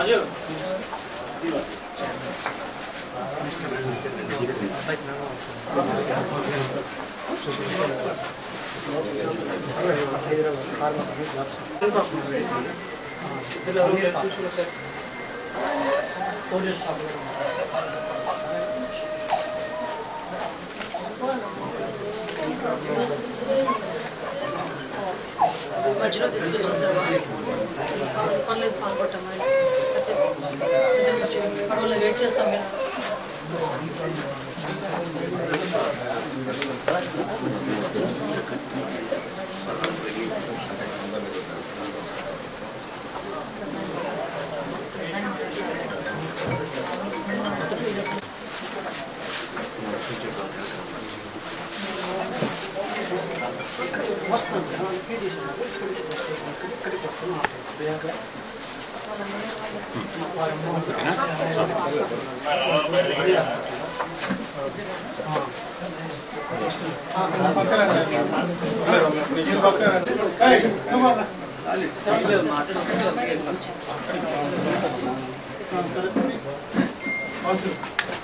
Alo. Thank you. మధ్యలో తీసుకొచ్చేసావా పర్లేదు పాల్గొట్టామా కాసేపు ఇద్దరు కూర్చోండి. పడవలో వెయిట్ చేస్తాం మేము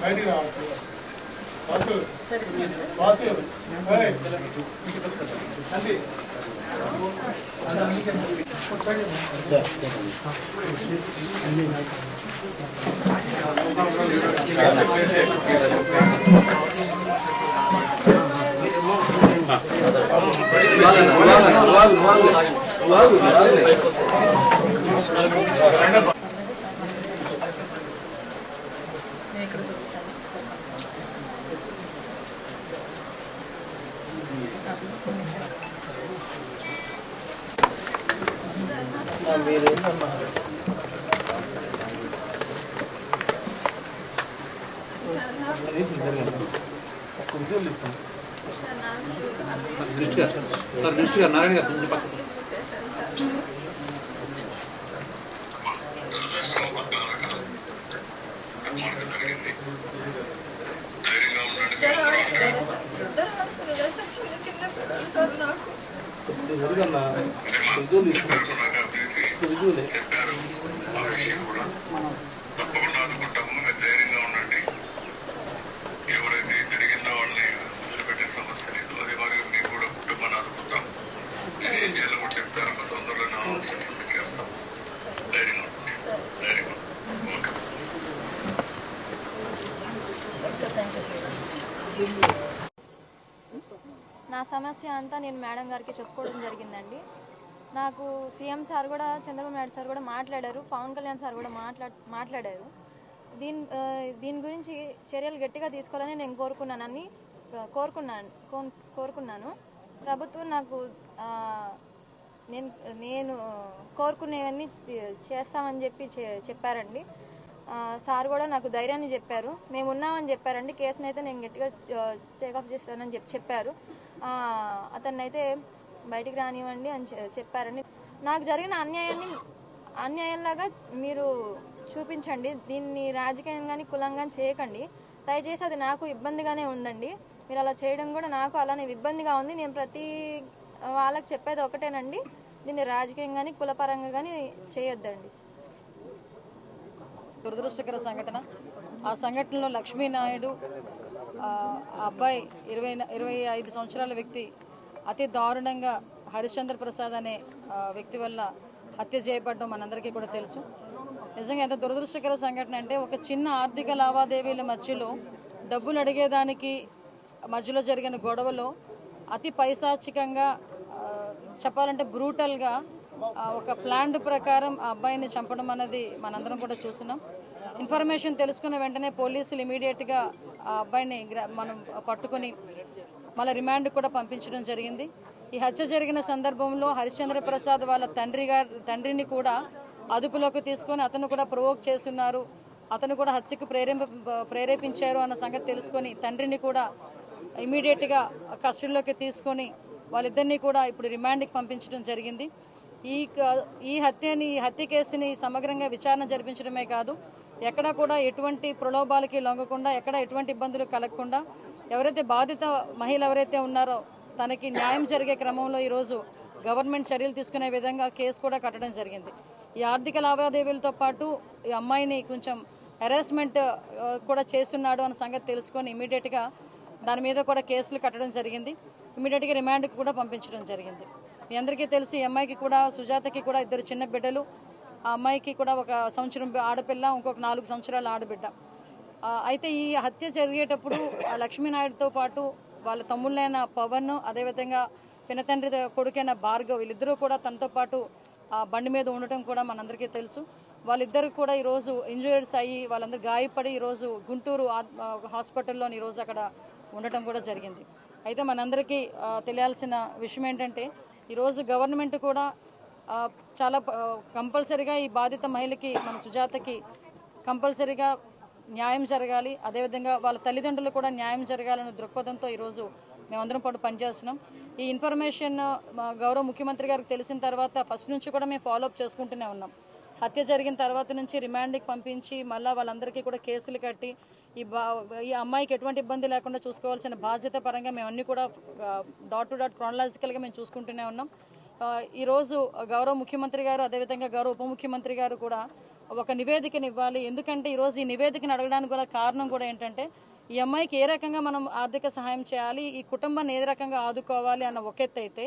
బయటికి రావాలి సరే సరే సార్ నేను మినిస్టర్ గారు సార్ మినిస్టర్ గారు నారాయణ గారు కొంచెం పక్కన తప్పకుండా అనుకుంటాము మీరు ధైర్యంగా ఉండండి ఎవరైతే జరిగిందో వాళ్ళని వదిలిపెట్టే సమస్య లేదు అది మరి మీకు కూడా కుటుంబాన్ని అనుకుంటాం చేయాలో కూడా చెప్తారు మా తొందరలో ఆలోచన చేస్తాం. ఓకే నా సమస్య అంతా నేను మేడం గారికి చెప్పుకోవడం జరిగిందండి. నాకు సీఎం సార్ కూడా చంద్రబాబు నాయుడు సార్ కూడా మాట్లాడారు పవన్ కళ్యాణ్ సార్ కూడా మాట్లా మాట్లాడారు. దీని దీని గురించి చర్యలు గట్టిగా తీసుకోవాలని నేను కోరుకున్నానని కోరుకున్నాను కోన్- కోరుకున్నాను. ప్రభుత్వం నాకు ఆ, నేను నేను కోరుకునేవన్నీ చేస్తామని చెప్పి చె- చెప్పారండి. సార్ కూడా నాకు ధైర్యాన్ని చెప్పారు. మేము ఉన్నామని చెప్పారండి. కేసుని అయితే నేను గట్టిగా టేకప్ చేస్తానని చెప్పి చెప్పారు. అతన్నైతే అతన్ని అయితే బయటికి రానివ్వండి అని చెప్పారండి. నాకు జరిగిన అన్యాయాన్ని అన్యాయంలాగా మీరు చూపించండి. దీన్ని రాజకీయం కానీ కులంగా చేయకండి. దయచేసి అది నాకు ఇబ్బందిగానే ఉందండి. మీరు అలా చేయడం కూడా నాకు అలానే ఇబ్బందిగా ఉంది. నేను ప్రతి వాళ్ళకి చెప్పేది ఒకటేనండి. దీన్ని రాజకీయంగా కానీ కులపరంగా కానీ చేయొద్దండి. దురదృష్టకర సంఘటన. ఆ సంఘటనలో లక్ష్మీనాయుడు అబ్బాయి ఇరవై ఇరవై ఐదు సంవత్సరాల వ్యక్తి అతి దారుణంగా హరిశ్చంద్ర ప్రసాద్ అనే వ్యక్తి వల్ల హత్య చేయబడడం మనందరికీ కూడా తెలుసు. నిజంగా ఎంత దురదృష్టకర సంఘటన అంటే ఒక చిన్న ఆర్థిక లావాదేవీల మధ్యలో డబ్బులు అడిగేదానికి మధ్యలో జరిగిన గొడవలో అతి పైశాచికంగా చెప్పాలంటే బ్రూటల్గా ఒక ప్లాన్ ప్రకారం ఆ అబ్బాయిని చంపడం అనేది మనందరం కూడా చూస్తున్నాం. ఇన్ఫర్మేషన్ తెలుసుకున్న వెంటనే పోలీసులు ఇమీడియట్గా ఆ అబ్బాయిని మనం పట్టుకొని మళ్ళీ రిమాండ్ కూడా పంపించడం జరిగింది. ఈ హత్య జరిగిన సందర్భంలో హరిశ్చంద్ర ప్రసాద్ వాళ్ళ తండ్రి గారి తండ్రిని కూడా అదుపులోకి తీసుకొని అతను కూడా ప్రొవోక్ చేస్తున్నారు. అతను కూడా హత్యకు ప్రేరేప ప్రేరేపించారు అన్న సంగతి తెలుసుకొని తండ్రిని కూడా ఇమీడియట్గా కస్టడీలోకి తీసుకొని వాళ్ళిద్దరినీ కూడా ఇప్పుడు రిమాండ్కి పంపించడం జరిగింది. ఈ క- ఈ హత్యని ఈ హత్య కేసుని సమగ్రంగా విచారణ జరిపించడమే కాదు ఎక్కడా కూడా ఎటువంటి ప్రలోభాలకి లొంగకుండా ఎక్కడ ఎటువంటి ఇబ్బందులు కలగకుండా ఎవరైతే బాధిత మహిళ ఎవరైతే ఉన్నారో తనకి న్యాయం జరిగే క్రమంలో ఈరోజు గవర్నమెంట్ చర్యలు తీసుకునే విధంగా కేసు కూడా కట్టడం జరిగింది. ఈ ఆర్థిక లావాదేవీలతో పాటు ఈ అమ్మాయిని కొంచెం హెరాస్మెంట్ కూడా చేస్తున్నాడు అన్న సంగతి తెలుసుకొని ఇమీడియట్గా దాని మీద కూడా కేసులు కట్టడం జరిగింది. ఇమీడియట్గా రిమాండ్కి కూడా పంపించడం జరిగింది. మీ అందరికీ తెలుసు ఈ అమ్మాయికి కూడా సుజాతకి కూడా ఇద్దరు చిన్న బిడ్డలు. ఆ అమ్మాయికి కూడా ఒక సంవత్సరం ఆడపిల్ల ఇంకొక నాలుగు సంవత్సరాల ఆడబిడ్డ. అయితే ఈ హత్య జరిగేటప్పుడు లక్ష్మీనాయుడుతో పాటు వాళ్ళ తమ్ముళ్ళైన పవన్ అదేవిధంగా పినతండ్రి కొడుకైన భార్గవ్ వీళ్ళిద్దరూ కూడా తనతో పాటు ఆ బండి మీద ఉండటం కూడా మనందరికీ తెలుసు. వాళ్ళిద్దరు కూడా ఈరోజు ఇంజూర్డ్స్ అయ్యి వాళ్ళందరూ గాయపడి ఈరోజు గుంటూరు హాస్పిటల్లోని ఈరోజు అక్కడ ఉండటం కూడా జరిగింది. అయితే మనందరికీ తెలియాల్సిన విషయం ఏంటంటే ఈరోజు గవర్నమెంట్ కూడా చాలా కంపల్సరిగా ఈ బాధిత మహిళకి మన సుజాతకి కంపల్సరిగా న్యాయం జరగాలి. అదేవిధంగా వాళ్ళ తల్లిదండ్రులు కూడా న్యాయం జరగాలనే దృక్పథంతో ఈరోజు మేమందరం పాటు పనిచేస్తున్నాం. ఈ ఇన్ఫర్మేషన్ గౌరవ ముఖ్యమంత్రి గారికి తెలిసిన తర్వాత ఫస్ట్ నుంచి కూడా మేము ఫాలోఅప్ చేసుకుంటూనే ఉన్నాం. హత్య జరిగిన తర్వాత నుంచి రిమాండ్కి పంపించి మళ్ళీ వాళ్ళందరికీ కూడా కేసులు కట్టి ఈ బా ఈ అమ్మాయికి ఎటువంటి ఇబ్బంది లేకుండా చూసుకోవాల్సిన బాధ్యత పరంగా మేము అన్ని కూడా డాట్ టు డాట్ క్రానలాజికల్గా మేము చూసుకుంటూనే ఉన్నాం. ఈరోజు గౌరవ ముఖ్యమంత్రి గారు అదేవిధంగా గౌరవ ఉప ముఖ్యమంత్రి గారు కూడా ఒక నివేదికను ఇవ్వాలి ఎందుకంటే ఈరోజు ఈ నివేదికను అడగడానికి కూడా కారణం కూడా ఏంటంటే ఈ అమ్మాయికి ఏ రకంగా మనం ఆర్థిక సహాయం చేయాలి ఈ కుటుంబాన్ని ఏ రకంగా ఆదుకోవాలి అన్న ఒక అయితే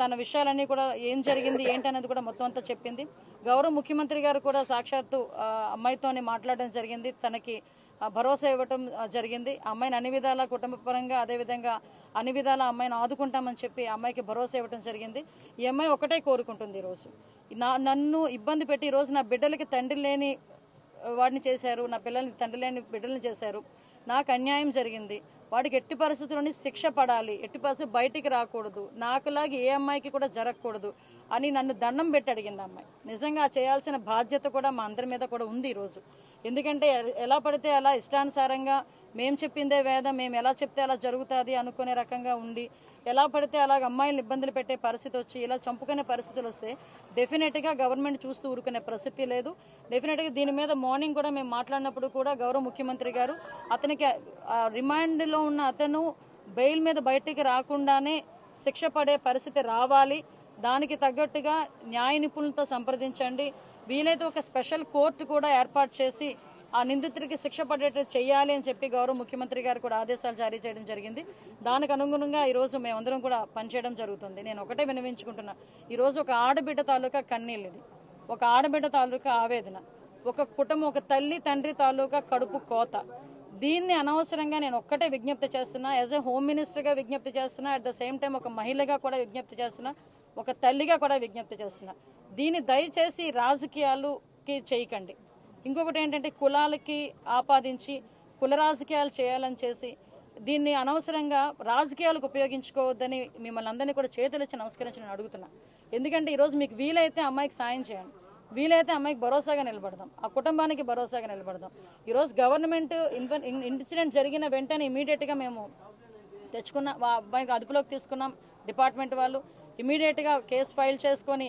తన విషయాలన్నీ కూడా ఏం జరిగింది ఏంటి అనేది కూడా మొత్తం అంతా చెప్పింది. గౌరవ ముఖ్యమంత్రి గారు కూడా సాక్షాత్తు అమ్మాయితోనే మాట్లాడడం జరిగింది. తనకి భరోసా ఇవ్వటం జరిగింది. అమ్మాయిని అన్ని విధాల కుటుంబపరంగా అదేవిధంగా అన్ని విధాల అమ్మాయిని ఆదుకుంటామని చెప్పి అమ్మాయికి భరోసా ఇవ్వటం జరిగింది. ఈ అమ్మాయి ఒకటే కోరుకుంటుంది ఈరోజు. నా నన్ను ఇబ్బంది పెట్టి ఈరోజు నా బిడ్డలకి తండ్రి లేని వాడిని చేశారు నా పిల్లల్ని తండ్రి లేని బిడ్డల్ని చేశారు. నాకు అన్యాయం జరిగింది. వాడికి ఎట్టి పరిస్థితుల్లోని శిక్ష పడాలి. ఎట్టి పరిస్థితి బయటికి రాకూడదు. నాకులాగా ఏ అమ్మాయికి కూడా జరగకూడదు అని నన్ను దండం పెట్టి అడిగింది అమ్మాయి. నిజంగా చేయాల్సిన బాధ్యత కూడా మా అందరి మీద కూడా ఉంది ఈరోజు. ఎందుకంటే ఎలా పడితే అలా ఇష్టానుసారంగా మేము చెప్పిందే వేదం మేము ఎలా చెప్తే అలా జరుగుతుంది అనుకునే రకంగా ఉండి ఎలా పడితే అలాగ అమ్మాయిలను ఇబ్బందులు పెట్టే పరిస్థితి వచ్చి ఇలా చంపుకునే పరిస్థితులు వస్తే డెఫినెట్గా గవర్నమెంట్ చూస్తూ ఊరుకునే ప్రసక్తి లేదు. డెఫినెట్గా దీని మీద మార్నింగ్ కూడా మేము మాట్లాడినప్పుడు కూడా గౌరవ ముఖ్యమంత్రి గారు అతనికి రిమాండ్లో ఉన్న అతను బెయిల్ మీద బయటికి రాకుండానే శిక్ష పడే పరిస్థితి రావాలి. దానికి తగ్గట్టుగా న్యాయ నిపుణులతో సంప్రదించండి. వీలైతే ఒక స్పెషల్ కోర్టు కూడా ఏర్పాటు చేసి ఆ నిందితుడికి శిక్ష పడేటట్టు చేయాలి అని చెప్పి గౌరవ ముఖ్యమంత్రి గారు కూడా ఆదేశాలు జారీ చేయడం జరిగింది. దానికి అనుగుణంగా ఈరోజు మేమందరం కూడా పనిచేయడం జరుగుతుంది. నేను ఒకటే వినవించుకుంటున్నా ఈరోజు ఒక ఆడబిడ్డ తాలూకా కన్నీళ్ళు ఇది. ఒక ఆడబిడ్డ తాలూకా ఆవేదన. ఒక కుటుంబం ఒక తల్లి తండ్రి తాలూకా కడుపు కోత. దీన్ని అనవసరంగా నేను ఒక్కటే విజ్ఞప్తి చేస్తున్నా. యాజ్ ఎ హోమ్ మినిస్టర్గా విజ్ఞప్తి చేస్తున్నా. అట్ ద సేమ్ టైం ఒక మహిళగా కూడా విజ్ఞప్తి చేస్తున్నా. ఒక తల్లిగా కూడా విజ్ఞప్తి చేస్తున్నా. దీన్ని దయచేసి రాజకీయాలుకి చేయకండి. ఇంకొకటి ఏంటంటే కులాలకి ఆపాదించి కుల రాజకీయాలు చేయాలని చేసి దీన్ని అనవసరంగా రాజకీయాలకు ఉపయోగించుకోవద్దని మిమ్మల్ని అందరినీ కూడా చేతులెచ్చి నమస్కరించి నేను అడుగుతున్నా. ఎందుకంటే ఈరోజు మీకు వీలైతే అమ్మాయికి సాయం చేయండి. వీలైతే అమ్మాయికి భరోసాగా నిలబడదాం. ఆ కుటుంబానికి భరోసాగా నిలబడదాం. ఈరోజు గవర్నమెంట్ ఇన్సిడెంట్ జరిగిన వెంటనే ఇమీడియట్గా మేము తెచ్చుకున్న వా అబ్బాయికి అదుపులోకి తీసుకున్నాం డిపార్ట్మెంట్ వాళ్ళు. ఇమీడియట్గా కేసు ఫైల్ చేసుకొని